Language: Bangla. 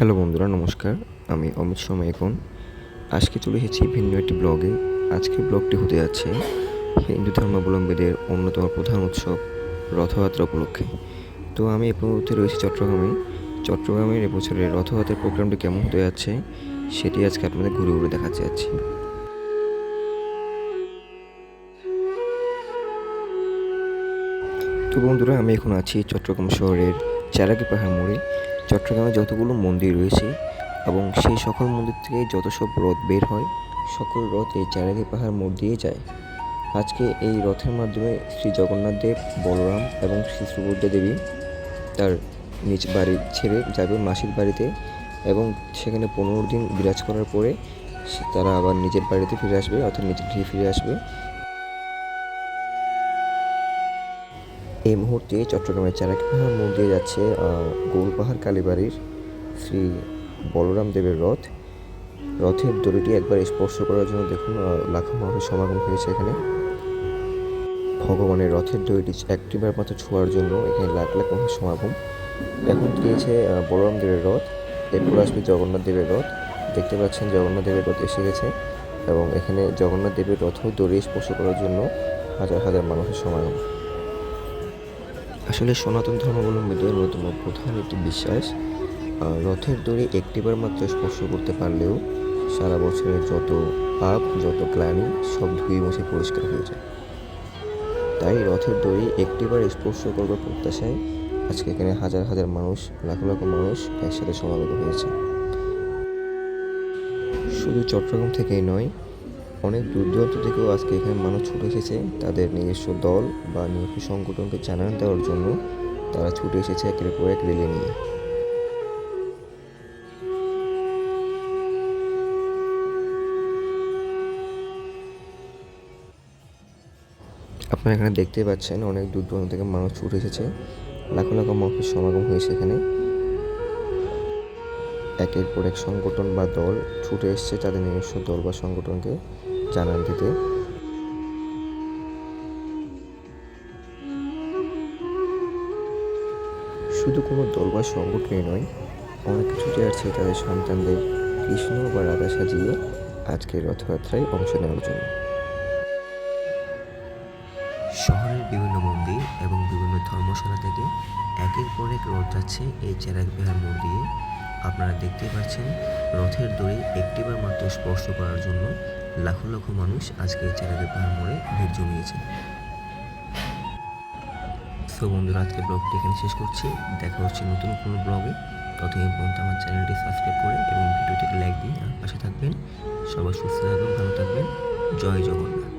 হ্যালো বন্ধুরা, নমস্কার। আমি অমিত শর্মা এখন। আজকে চলে এসেছি ভিন্ন একটি ব্লগে। আজকের ব্লগটি হতে যাচ্ছে হিন্দু ধর্মাবলম্বীদের অন্যতম প্রধান উৎসব রথযাত্রা উপলক্ষে। তো আমি এই মুহূর্তে রয়েছি চট্টগ্রামে। চট্টগ্রামের এবছরের রথযাত্রার প্রোগ্রামটি কেমন হতে যাচ্ছে, সেটি আজকে আপনাদের ঘুরে ঘুরে দেখাতে যাচ্ছি। তো বন্ধুরা, আমি এখন আছি চট্টগ্রাম শহরের চারাকি পাহাড় মোড়ে। চট্টগ্রামে যতগুলো মন্দির রয়েছে এবং সেই সকল মন্দির থেকে যত সব রথ বের হয়, সকল রথ এই চারাকি পাহাড় মোড় দিয়ে যায়। আজকে এই রথের মাধ্যমে শ্রী জগন্নাথ দেব, বলরাম এবং শ্রী সুভদ্রা দেবী তার নিজ বাড়ি ছেড়ে যাবে মাসির বাড়িতে এবং সেখানে পনেরো দিন বিরাজ করার পরে তারা আবার নিজের বাড়িতে ফিরে আসবে অর্থাৎ নিজের গৃহে ফিরে আসবে। এই মুহূর্তে চট্টগ্রামের চারাকি পাহাড় মোড় দিয়ে যাচ্ছে আহ, গোলপাহাড় কালীবাড়ির শ্রী বলরাম দেবের রথ। রথের দড়িটি একবার স্পর্শ করার জন্য দেখুন লাখো মানুষের সমাগম হয়েছে এখানে। ভগবানের রথের দড়িটি একটিবার মাত্র ছোঁয়ার জন্য এখানে লাখ লাখ মানুষের সমাগম। এখন গিয়েছে বলরাম দেবের রথ এরপর আসবে জগন্নাথ দেবের রথ। দেখতে পাচ্ছেন জগন্নাথ দেবের রথ এসে গেছে এবং এখানে জগন্নাথ দেবের রথও দড়ি স্পর্শ করার জন্য হাজার হাজার মানুষের সমাগম। আসলে সনাতন ধর্মাবলম্বীদের অন্যতম প্রধান একটি বিশ্বাস রথের দড়ি একটিবার মাত্র স্পর্শ করতে পারলেও সারা বছরের যত পাপ, যত গ্লানি, সব ধুয়ে মুছে পরিষ্কার হয়ে যায়। তাই রথের দড়ি একটিবার স্পর্শ করবার প্রত্যাশায় আজকে এখানে হাজার হাজার মানুষ, লাখ লাখ মানুষ একসাথে সমাগত হয়েছে। শুধু চট্টগ্রাম থেকেই নয় অনেক দূর দূরান্ত থেকেও আজকে এখানে মানুষ ছুটে এসেছে। তাদের নিজস্ব দল বা নিজস্ব সংগঠনকে জানান দেওয়ার জন্য তারা ছুটে এসেছে একের পর এক রেলে নিয়ে। আপনারা এখানে দেখতেই পাচ্ছেন অনেক দূর দূরান্ত থেকে মানুষ ছুটে এসেছে। লাখো লাখো মানুষের সমাগম হয়েছে এখানে। একের পর এক সংগঠন বা দল ছুটে এসছে তাদের নিজস্ব দল বা সংগঠনকে। জানান দিতে শুধু কোনো দল বা সংগঠনই নয়, অনেকে ছুটে আসছে তাদের সন্তানদের কৃষ্ণ বা রাধা সাজিয়ে আজকের রথযাত্রায় অংশ নেওয়ার জন্য। শহরের বিভিন্ন মন্দির এবং বিভিন্ন ধর্মশালা থেকে একের পর এক রথ যাচ্ছে এই চেরাক বিহার মোড় দিয়ে আপনারা দেখতে পাচ্ছেন, রথের দড়ি একটিবার মাত্র স্পর্শ করার জন্য লাখো লাখো মানুষ আজকে এই চ্যানেলের পাহাড় মোড়ে ভিড় জমিয়েছে। তো বন্ধুরা আজকে ব্লগটি এখানে শেষ করছি। দেখা হচ্ছে নতুন কোনো ব্লগে। ততদিন পর্যন্ত আমার চ্যানেলটি সাবস্ক্রাইব করে এবং ভিডিওটিকে লাইক দিয়ে আমার পাশে থাকবেন। সবাই সুস্থ থাকবেন ভালো থাকবেন। জয় জগন্নাথ।